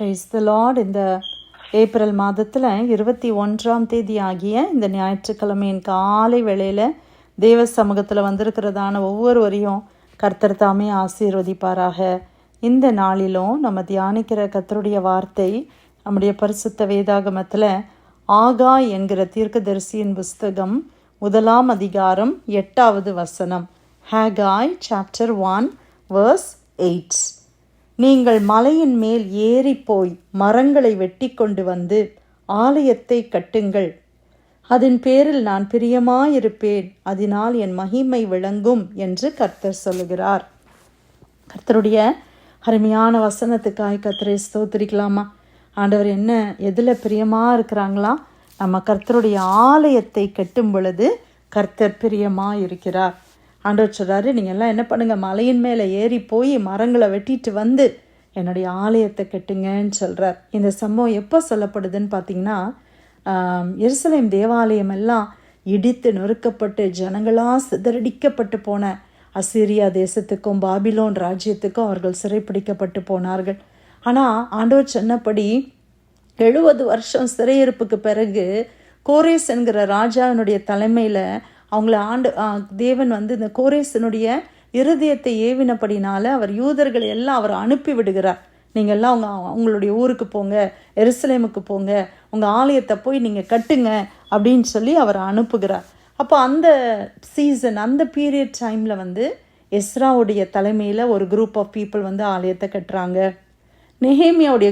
Price the lord இந்த April மாதத்தில் இருபத்தி ஒன்றாம் தேதி ஆகிய இந்த ஞாயிற்றுக்கிழமையின் காலை வேளையில் தேவ சமூகத்தில் வந்திருக்கிறதான ஒவ்வொருவரையும் கர்த்தர் தாமே ஆசீர்வதிப்பாராக. இந்த நாளிலும் நம்ம தியானிக்கிற கர்த்தருடைய வார்த்தை நம்முடைய பரிசுத்த வேதாகமத்தில் ஆகா என்கிற தீர்க்கதரிசியின் புஸ்தகம் முதலாம் அதிகாரம் எட்டாவது வசனம். Haggai chapter one verse eights நீங்கள் மலையின் மேல் ஏறி போய் மரங்களை வெட்டி கொண்டு வந்து ஆலயத்தை கட்டுங்கள். அதன் பேரில் நான் பிரியமாயிருப்பேன். அதனால் என் மகிமை விளங்கும் என்று கர்த்தர் சொல்லுகிறார். கர்த்தருடைய அருமையான வசனத்துக்காய் கர்த்தரை ஸ்தோத்திரிக்கலாமா? ஆண்டவர் என்ன எதில் பிரியமாக இருக்கிறாங்களா நம்ம கர்த்தருடைய ஆலயத்தை கட்டும் பொழுது கர்த்தர் பிரியமாக இருக்கிறார் ஆண்டவர் சொல்கிறாரு நீங்கள் எல்லாம் என்ன பண்ணுங்கள் மலையின் மேலே ஏறி போய் மரங்களை வெட்டிட்டு வந்து என்னுடைய ஆலயத்தை கட்டுங்கன்னு சொல்கிறார் இந்த சம்பவம் எப்போ சொல்லப்படுதுன்னு பார்த்தீங்கன்னா எருசலேம் தேவாலயம் எல்லாம் இடித்து நொறுக்கப்பட்டு ஜனங்களாக சிதறடிக்கப்பட்டு போன அசிரியா தேசத்துக்கும் பாபிலோன் ராஜ்யத்துக்கும் அவர்கள் சிறைப்பிடிக்கப்பட்டு போனார்கள். ஆனால் ஆண்டவர் சொன்னபடி எழுபது வருஷம் சிறையிருப்புக்கு பிறகு கோரேஸ் என்கிற ராஜாவினுடைய தலைமையில் அவங்கள ஆண்டு தேவன் வந்து இந்த கோரேசனுடைய இருதயத்தை ஏவினபடினால அவர் யூதர்களை எல்லாம் அவர் அனுப்பி விடுகிறார். நீங்கள் எல்லாம் அவங்க உங்களுடைய ஊருக்கு போங்க எருசலேமுக்கு போங்க உங்கள் ஆலயத்தை போய் நீங்கள் கட்டுங்க அப்படின்னு சொல்லி அவர் அனுப்புகிறார். அப்போ அந்த சீசன் அந்த பீரியட் டைமில் வந்து எஸ்ராவுடைய தலைமையில் ஒரு குரூப் ஆஃப் பீப்புள் வந்து ஆலயத்தை கட்டுறாங்க. நெஹேமியாவுடைய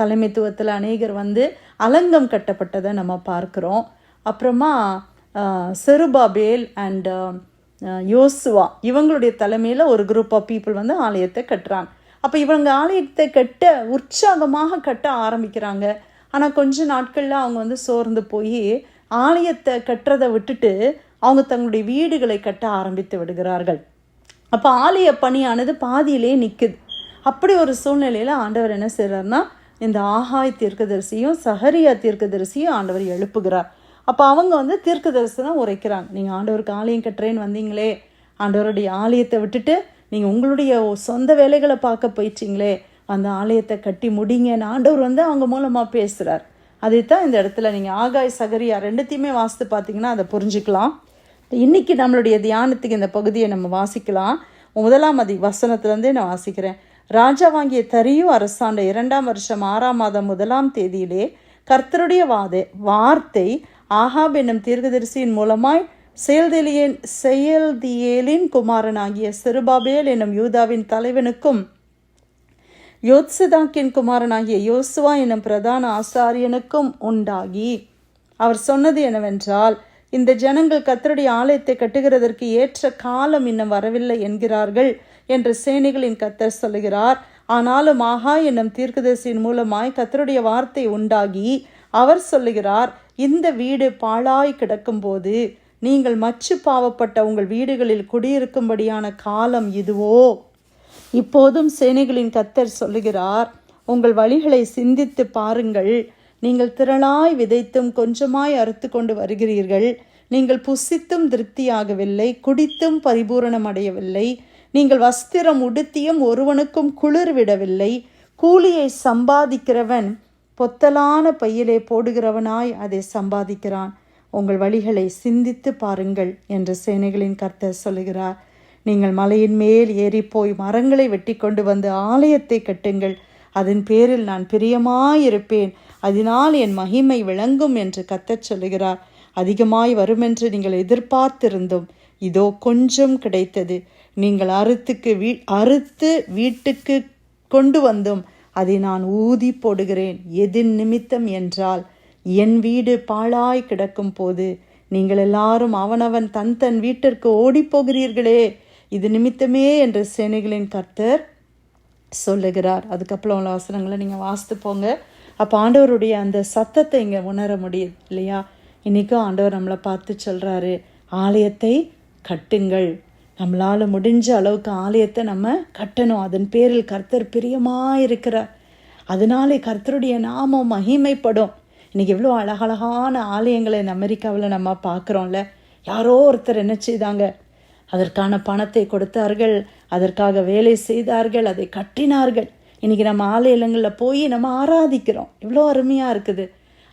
தலைமைத்துவத்தில் அநேகர் வந்து அலங்கம் கட்டப்பட்டதை நம்ம பார்க்குறோம். அப்புறமா செருபாபேல் அண்ட் யோசுவா. இவங்களுடைய தலைமையில் ஒரு குரூப் ஆஃப் பீப்புள் வந்து ஆலயத்தை கட்டுறாங்க. அப்போ இவங்க ஆலயத்தை கட்ட உற்சாகமாக கட்ட ஆரம்பிக்கிறாங்க. ஆனால் கொஞ்ச நாட்களில் அவங்க வந்து சோர்ந்து போய் ஆலயத்தை கட்டுறதை விட்டுட்டு அவங்க தங்களுடைய வீடுகளை கட்ட ஆரம்பித்து விடுகிறார்கள். அப்போ ஆலய பணியானது பாதியிலே நிற்குது அப்படி ஒரு சூழ்நிலையில் ஆண்டவர் என்ன செய்கிறார்னா இந்த ஆகாய் தீர்க்கதரிசியும் சஹரியா தீர்க்கதரிசியும் ஆண்டவர் எழுப்புகிறார். அப்போ அவங்க வந்து தீர்க்க தரிசனம் உரைக்கிறாங்க. நீங்கள் ஆண்டவருக்கு ஆலயம் கட்டுறேன்னு வந்தீங்களே ஆண்டவருடைய ஆலயத்தை விட்டுட்டு நீங்கள் உங்களுடைய சொந்த வேலைகளை பார்க்க போயிட்டீங்களே அந்த ஆலயத்தை கட்டி முடிங்கன்னு ஆண்டவர் வந்து அவங்க மூலமாக பேசுகிறார் அதைத்தான் இந்த இடத்துல நீங்கள் ஆகாய் சகரியா ரெண்டுத்தையுமே வாசித்து பார்த்தீங்கன்னா அதை புரிஞ்சுக்கலாம். இன்றைக்கி நம்மளுடைய தியானத்துக்கு இந்த பகுதியை நம்ம வாசிக்கலாம். முதலாம் அதி வசனத்துலேருந்தே நான் வாசிக்கிறேன். ராஜா வாங்கிய தரியு அரசாண்ட இரண்டாம் வருஷம் ஆறாம் மாதம் முதலாம் தேதியிலே கர்த்தருடைய வாதே வார்த்தை ஆஹாப் என்னும் தீர்க்கதரிசியின் மூலமாய் செயல்திலியன் செயல்தியேலின் குமாரனாகிய சிறுபாபேல் என்னும் யூதாவின் தலைவனுக்கும் யோத்சதாக்கின் குமாரனாகிய யோசுவா என்னும் பிரதான ஆசாரியனுக்கும் உண்டாகி. அவர் சொன்னது என்னவென்றால் இந்த ஜனங்கள் கத்தருடைய ஆலயத்தை கட்டுகிறதற்கு ஏற்ற காலம் இன்னும் வரவில்லை என்கிறார்கள் என்று சேனைகளின் கத்தர் சொல்லுகிறார். ஆனாலும் ஆஹா என்னும் தீர்க்கதரிசியின் மூலமாய் கத்தருடைய வார்த்தை உண்டாகி அவர் சொல்லுகிறார் இந்த வீடு பாழாய் கிடக்கும்போது நீங்கள் மச்சு பாவப்பட்ட உங்கள் வீடுகளில் குடியிருக்கும்படியான காலம் இதுவோ? இப்போதும் சேனைகளின் கத்தர் சொல்லுகிறார் உங்கள் வழிகளை சிந்தித்து பாருங்கள். நீங்கள் திரளாய் விதைத்தும் கொஞ்சமாய் அறுத்து கொண்டு வருகிறீர்கள். நீங்கள் புசித்தும் திருப்தியாகவில்லை குடித்தும் பரிபூரணம் அடையவில்லை. நீங்கள் வஸ்திரம் உடுத்தியும் ஒருவனுக்கும் குளிர் விடவில்லை. கூலியை சம்பாதிக்கிறவன் பொத்தலான பையிலே போடுகிறவனாய் அதை சம்பாதிக்கிறான். உங்கள் வழிகளை சிந்தித்து பாருங்கள் என்று சேனைகளின் கர்த்தர் சொல்லுகிறார். நீங்கள் மலையின் மேல் ஏறி போய் மரங்களை வெட்டி கொண்டு வந்து ஆலயத்தை கட்டுங்கள். அதன் பேரில் நான் பிரியமாயிருப்பேன். அதனால் என் மகிமை விளங்கும் என்று கத்தச் சொல்லுகிறார். அதிகமாய் வருமென்று நீங்கள் எதிர்பார்த்திருந்தும் இதோ கொஞ்சம் கிடைத்தது. நீங்கள் அறுத்துக்கு வீ அறுத்து வீட்டுக்கு கொண்டு வந்தும் அதை நான் ஊதி போடுகிறேன். எதின் நிமித்தம் என்றால் என் வீடு பாழாய் கிடக்கும் போது நீங்கள் எல்லாரும் அவனவன் தன் தன் வீட்டிற்கு ஓடிப்போகிறீர்களே இது நிமித்தமே என்று சேனைகளின் கர்த்தர் சொல்லுகிறார். அதுக்கப்புறம் உள்ள வசனங்களை நீங்கள் வாசித்து போங்க. அப்போ ஆண்டவருடைய அந்த சத்தத்தை இங்கே உணர முடியுது இல்லையா? இன்றைக்கும் ஆண்டவர் நம்மளை பார்த்து சொல்கிறாரு ஆலயத்தை கட்டுங்கள். நம்மளால் முடிஞ்ச அளவுக்கு ஆலயத்தை நம்ம கட்டணும். அதன் பேரில் கர்த்தர் பிரியமாக இருக்கிறார் அதனாலே கர்த்தருடைய நாமம் மகிமைப்படும். இன்றைக்கி எவ்வளோ அழகழகான ஆலயங்களை இந்த அமெரிக்காவில் நம்ம பார்க்குறோம்ல. யாரோ ஒருத்தர் என்ன செய்தாங்க? அதற்கான பணத்தை கொடுத்தார்கள். அதற்காக வேலை செய்தார்கள். அதை கட்டினார்கள். இன்றைக்கி நம்ம ஆலயங்களில் போய் நம்ம ஆராதிக்கிறோம். எவ்வளோ அருமையாக இருக்குது.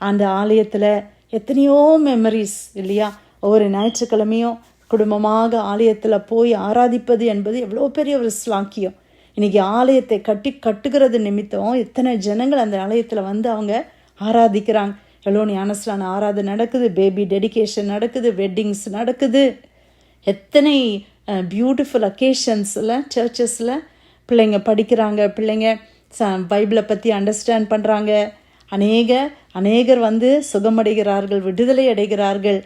அந்த ஆலயத்தில் எத்தனையோ மெமரிஸ் இல்லையா? ஒவ்வொரு ஞாயிற்றுக்கிழமையும் குடும்பமாக ஆலயத்தில் போய் ஆராதிப்பது என்பது எவ்வளோ பெரிய ஒரு ஸ்லாக்கியம் இன்றைக்கி ஆலயத்தை கட்டி கட்டுகிறது நிமித்தம் எத்தனை ஜனங்கள் அந்த ஆலயத்தில் வந்து அவங்க ஆராதிக்கிறாங்க. எவ்வளோ ஞானஸ்லான ஆராதனை நடக்குது பேபி டெடிகேஷன் நடக்குது வெட்டிங்ஸ் நடக்குது. எத்தனை பியூட்டிஃபுல் அக்கேஷன்ஸில் சர்ச்சஸில் பிள்ளைங்க படிக்கிறாங்க பிள்ளைங்க ச பைபிளை பற்றி அண்டர்ஸ்டாண்ட் பண்ணுறாங்க அநேக அநேகர் வந்து சுகமடைகிறார்கள் விடுதலை அடைகிறார்கள்.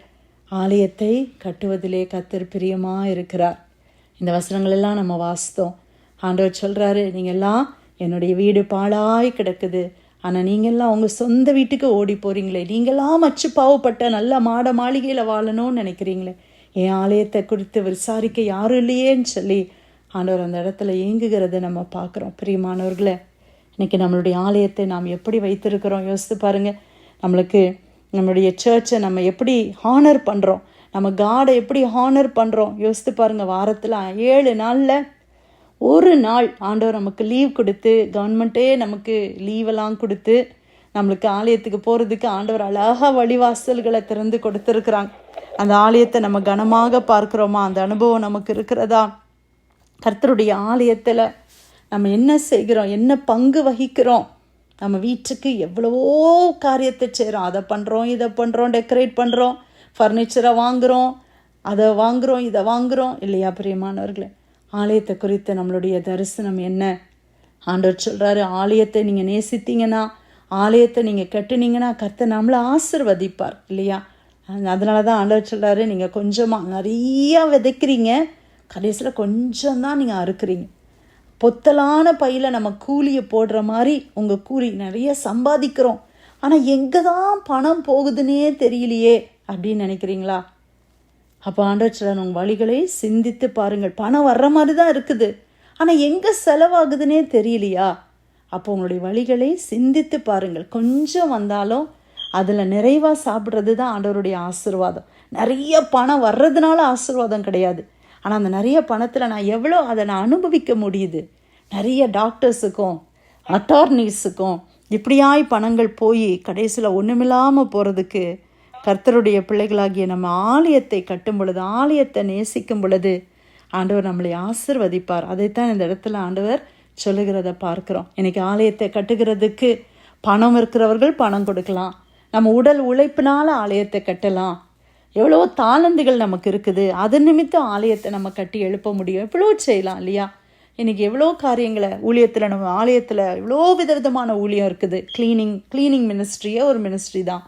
ஆலயத்தை கட்டுவதிலே கத்தர் பிரியமாக இருக்கிறார் இந்த வசனங்களெல்லாம் நம்ம வாசித்தோம். ஆண்டவர் சொல்கிறாரு நீங்கள்லாம் என்னுடைய வீடு பாழாய் கிடக்குது. ஆனால் நீங்கள்லாம் உங்கள் சொந்த வீட்டுக்கு ஓடி போகிறீங்களே நீங்களாம் மச்சு பாவப்பட்ட நல்ல மாட மாளிகையில் வாழணும்னு நினைக்கிறீங்களே. என் ஆலயத்தை குறித்து விசாரிக்க யாரும் இல்லையேன்னு சொல்லி ஆண்டவர் அந்த இடத்துல இயங்குகிறத நம்ம பார்க்குறோம். பிரியமானவர்களே இன்றைக்கி நம்மளுடைய ஆலயத்தை நாம் எப்படி வைத்திருக்கிறோம்? யோசித்து பாருங்கள் நம்மளுக்கு நம்மளுடைய சர்ச்சை நம்ம எப்படி ஹானர் பண்ணுறோம் நம்ம காடை எப்படி ஹானர் பண்ணுறோம் யோசித்து பாருங்கள் வாரத்தில் ஏழு நாளில் ஒரு நாள் ஆண்டவர் நமக்கு லீவ் கொடுத்து கவர்மெண்ட்டே நமக்கு லீவெல்லாம் கொடுத்து நம்மளுக்கு ஆலயத்துக்கு போகிறதுக்கு ஆண்டவர் அழகாக வழிவாசல்களை திறந்து கொடுத்துருக்குறாங்க. அந்த ஆலயத்தை நம்ம கனமாக பார்க்குறோமா? அந்த அனுபவம் நமக்கு இருக்கிறதா? கர்த்தருடைய ஆலயத்தில் நம்ம என்ன செய்கிறோம்? என்ன பங்கு வகிக்கிறோம்? நம்ம வீட்டுக்கு எவ்வளவோ காரியத்தை செய்கிறோம் அதை பண்ணுறோம் இதை பண்ணுறோம் டெக்கரேட் பண்ணுறோம் ஃபர்னிச்சரை வாங்குகிறோம் அதை வாங்குகிறோம் இதை வாங்குகிறோம் இல்லையா பிரியமானவர்களே? ஆலயத்தை குறித்த நம்மளுடைய தரிசனம் என்ன? ஆண்டவர் சொல்கிறாரு ஆலயத்தை நீங்கள் நேசித்தீங்கன்னா ஆலயத்தை நீங்கள் கட்டுனீங்கன்னா கர்த்தர் நம்மளை ஆசிர்வதிப்பார். இல்லையா? அதனால தான் ஆண்டவர் சொல்கிறாரு நீங்கள் கொஞ்சமாக நிறையா விதைக்கிறீங்க கடைசியில் கொஞ்சம் தான் நீங்கள் அறுக்கிறீங்க. பொத்தலான பையில் நம்ம கூலியை போடுற மாதிரி உங்கள் கூலி நிறைய சம்பாதிக்கிறோம். ஆனால் எங்கே தான் பணம் போகுதுன்னே தெரியலையே அப்படின்னு நினைக்கிறீங்களா? அப்போ ஆண்டவர் உங்கள் வழிகளை சிந்தித்து பாருங்கள். பணம் வர்ற மாதிரி தான் இருக்குது. ஆனால் எங்கே செலவாகுதுன்னே தெரியலையா? அப்போ உங்களுடைய வழிகளை சிந்தித்து பாருங்கள். கொஞ்சம் வந்தாலும் அதில் நிறைவாக சாப்பிட்றது தான் ஆண்டவருடைய ஆசிர்வாதம். நிறைய பணம் வர்றதுனால ஆசிர்வாதம் கிடையாது. ஆனால் அந்த நிறைய பணத்தில் நான் எவ்வளோ அதை நான் அனுபவிக்க முடியுது? நிறைய டாக்டர்ஸுக்கும் அட்டார்னிஸுக்கும் இப்படியாய் பணங்கள் போய் கடைசியில் ஒன்றுமில்லாமல் போகிறதுக்கு கர்த்தருடைய பிள்ளைகளாகிய நம்ம ஆலயத்தை கட்டும் பொழுது ஆலயத்தை நேசிக்கும் பொழுது ஆண்டவர் நம்மளை ஆசிர்வதிப்பார். அதைத்தான் இந்த இடத்துல ஆண்டவர் சொல்லுகிறத பார்க்குறோம். இன்றைக்கி ஆலயத்தை கட்டுகிறதுக்கு பணம் இருக்கிறவர்கள் பணம் கொடுக்கலாம். நம்ம உடல் உழைப்பினால் ஆலயத்தை கட்டலாம். எவ்வளோ தாளந்துகள் நமக்கு இருக்குது. அது நிமித்தம் ஆலயத்தை நம்ம கட்டி எழுப்ப முடியும். எவ்வளோ செய்யலாம் இல்லையா? இன்றைக்கி எவ்வளோ காரியங்களை ஊழியத்தில் நம்ம ஆலயத்தில் எவ்வளோ விதவிதமான ஊழியம் இருக்குது. க்ளீனிங் க்ளீனிங் மினிஸ்ட்ரியே ஒரு மினிஸ்ட்ரி தான்.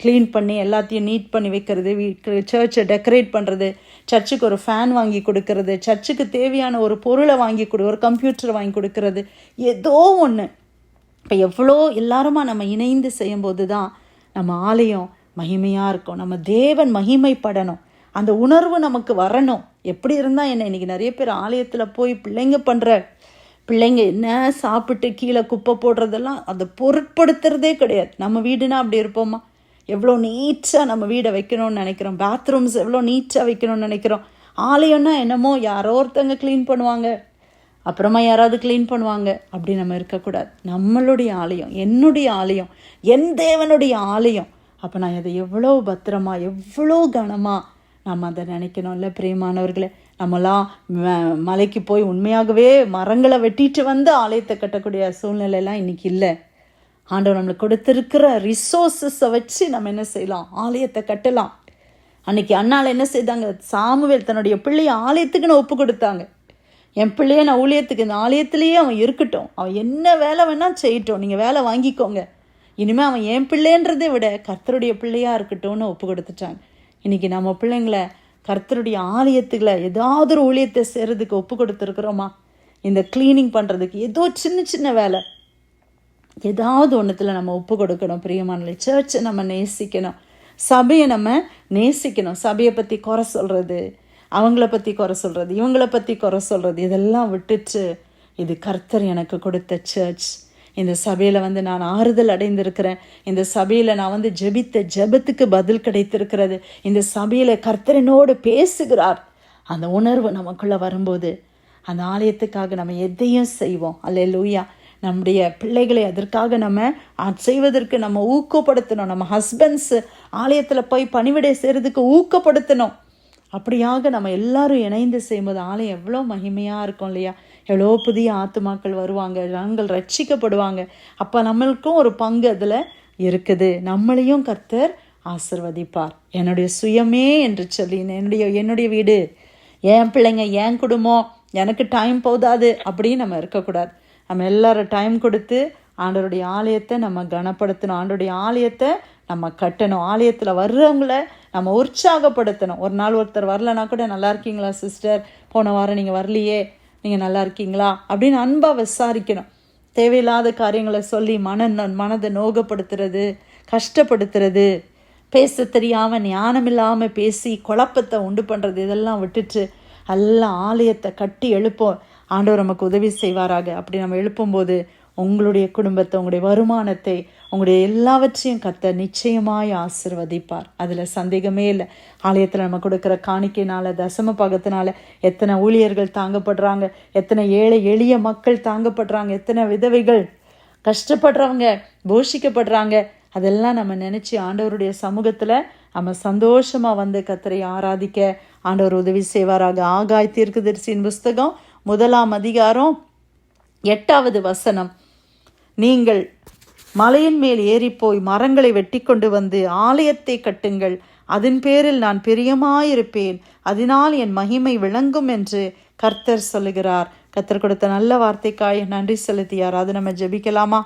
க்ளீன் பண்ணி எல்லாத்தையும் நீட் பண்ணி வைக்கிறது வீட்டு சர்ச்சை டெக்கரேட் பண்ணுறது சர்ச்சுக்கு ஒரு ஃபேன் வாங்கி கொடுக்கறது சர்ச்சுக்கு தேவையான ஒரு பொருளை வாங்கி கொடு ஒரு கம்ப்யூட்டர் வாங்கி கொடுக்கறது ஏதோ ஒன்று இப்போ எவ்வளோ எல்லாருமா நம்ம இணைந்து செய்யும்போது தான் நம்ம ஆலயம் மகிமையாக இருக்கும் நம்ம தேவன் மகிமைப்படணும். அந்த உணர்வு நமக்கு வரணும். எப்படி இருந்தால் என்ன? இன்றைக்கி நிறைய பேர் ஆலயத்தில் போய் பிள்ளைங்க பண்ணுற பிள்ளைங்க என்ன சாப்பிட்டு கீழே குப்பை போடுறதெல்லாம் அதை பொருட்படுத்துறதே கிடையாது. நம்ம வீடுனா அப்படி இருப்போமா? எவ்வளோ நீட்டாக நம்ம வீடை வைக்கணும்னு நினைக்கிறோம். பாத்ரூம்ஸ் எவ்வளோ நீட்டாக வைக்கணும்னு நினைக்கிறோம். ஆலயம்னா என்னமோ யாரோ ஒருத்தங்க க்ளீன் பண்ணுவாங்க. அப்புறமா யாராவது க்ளீன் பண்ணுவாங்க. அப்படி நம்ம இருக்கக்கூடாது. நம்மளுடைய ஆலயம் என்னுடைய ஆலயம் என் தேவனுடைய ஆலயம். அப்போ நான் அதை எவ்வளோ பத்திரமா எவ்வளோ கனமாக நம்ம அதை நினைக்கணும்ல பிரியமானவர்களே? நம்மளாம் மலைக்கு போய் உண்மையாகவே மரங்களை வெட்டிட்டு வந்து ஆலயத்தை கட்டக்கூடிய சூழ்நிலையெல்லாம் இன்றைக்கி இல்லை. ஆண்டவர் நம்மளுக்கு கொடுத்துருக்கிற ரிசோர்ஸஸை வச்சு நம்ம என்ன செய்யலாம்? ஆலயத்தை கட்டலாம். அன்னைக்கு அண்ணால் என்ன செய்தாங்க? சாமுவேல் தன்னுடைய பிள்ளையை ஆலயத்துக்குன்னு ஒப்பு கொடுத்தாங்க. என் பிள்ளைய நான் ஊழியத்துக்கு இந்த ஆலயத்திலேயே அவன் இருக்கட்டும். அவன் என்ன வேலை வேணால் செய்யட்டும். நீங்கள் வேலை வாங்கிக்கோங்க. இனிமேல் அவன் என் பிள்ளைன்றதை விட கர்த்தருடைய பிள்ளையாக இருக்கட்டும்னு ஒப்பு கொடுத்துட்டாங்க. இன்றைக்கி நம்ம பிள்ளைங்களை கர்த்தருடைய ஆலயத்துக்களை ஏதாவது ஒரு ஊழியத்தை செய்கிறதுக்கு ஒப்பு கொடுத்துருக்குறோமா? இந்த க்ளீனிங் பண்ணுறதுக்கு ஏதோ சின்ன சின்ன வேலை. ஏதாவது ஒன்றுத்தில் நம்ம ஒப்பு கொடுக்கணும் பிரியமானலை சர்ச்சை நம்ம நேசிக்கணும். சபையை நம்ம நேசிக்கணும். சபையை பற்றி குறை சொல்கிறது அவங்கள பற்றி குறை சொல்கிறது இவங்கள பற்றி குறை சொல்கிறது இதெல்லாம் விட்டுட்டு இது கர்த்தர் எனக்கு கொடுத்த சர்ச் இந்த சபையில் வந்து நான் ஆறுதல் அடைந்திருக்கிறேன். இந்த சபையில் நான் வந்து ஜெபித்த ஜெபத்துக்கு பதில் கிடைத்திருக்கிறது. இந்த சபையில் கர்த்தரனோடு பேசுகிறார். அந்த உணர்வு நமக்குள்ளே வரும்போது அந்த ஆலயத்துக்காக நம்ம எதையும் செய்வோம். அல்ல லூயா நம்முடைய பிள்ளைகளை அதற்காக நம்ம செய்வதற்கு நம்ம ஊக்கப்படுத்தணும். நம்ம ஹஸ்பண்ட்ஸு ஆலயத்தில் போய் பணிவிடை செய்கிறதுக்கு ஊக்கப்படுத்தணும். அப்படியாக நம்ம எல்லாரும் இணைந்து செய்யும்போது ஆலயம் எவ்வளோ மகிமையாக இருக்கும் இல்லையா? எவ்வளோ புதிய ஆத்துமாக்கள் வருவாங்க நாங்கள் ரட்சிக்கப்படுவாங்க. அப்போ நம்மளுக்கும் ஒரு பங்கு அதில் இருக்குது. நம்மளையும் கர்த்தர் ஆசிர்வதிப்பார். என்னுடைய சுயமே என்று சொல்லி என்னுடைய என்னுடைய வீடு என் பிள்ளைங்க என் குடும்பம் எனக்கு டைம் போதாது அப்படின்னு நம்ம இருக்கக்கூடாது. நம்ம எல்லாரும் டைம் கொடுத்து ஆண்டவருடைய ஆலயத்தை நம்ம கனப்படுத்தணும். ஆண்டருடைய ஆலயத்தை நம்ம கட்டணும். ஆலயத்தில் வர்றவங்கள நம்ம உற்சாகப்படுத்தணும். ஒரு நாள் ஒருத்தர் வரலனா கூட நல்லா இருக்கீங்களா சிஸ்டர் போன வாரம் நீங்கள் வரலையே. நீங்கள் நல்லா இருக்கீங்களா? அப்படின்னு அன்பாக விசாரிக்கணும். தேவையில்லாத காரியங்களை சொல்லி மன மனதை நோகப்படுத்துறது கஷ்டப்படுத்துறது பேச தெரியாமல் ஞானம் இல்லாமல் பேசி குழப்பத்தை உண்டு பண்ணுறது இதெல்லாம் விட்டுட்டு எல்லாம் ஆலயத்தை கட்டி எழுப்போம். ஆண்டவர் நமக்கு உதவி செய்வாராக. அப்படி நம்ம எழுப்பும்போது உங்களுடைய குடும்பத்தை உங்களுடைய வருமானத்தை உங்களுடைய எல்லாவற்றையும் கத்த நிச்சயமாய் ஆசிர்வதிப்பார். அதில் சந்தேகமே இல்லை. ஆலயத்தில் நம்ம கொடுக்குற காணிக்கைனால தசம பாகத்தினால எத்தனை ஊழியர்கள் தாங்கப்படுறாங்க எத்தனை ஏழை எளிய மக்கள் தாங்கப்படுறாங்க எத்தனை விதவைகள் கஷ்டப்படுறவங்க போஷிக்கப்படுறாங்க அதெல்லாம் நம்ம நினச்சி ஆண்டவருடைய சமூகத்தில் நம்ம சந்தோஷமாக வந்து கத்தரை ஆராதிக்க ஆண்டவர் உதவி செய்வாராக. ஆகாய் தீர்க்கதரிசியின் புஸ்தகம் முதலாம் அதிகாரம் எட்டாவது வசனம். நீங்கள் மலையின் மேல் ஏறிப்போய் மரங்களை வெட்டி கொண்டு வந்து ஆலயத்தை கட்டுங்கள். அதன் பேரில் நான் பிரியமாயிருப்பேன். அதனால் என் மகிமை விளங்கும் என்று கர்த்தர் சொல்லுகிறார். கர்த்தர் கொடுத்த நல்ல வார்த்தைக்காய் நன்றி செலுத்தியார். அது நம்ம ஜெபிக்கலாமா?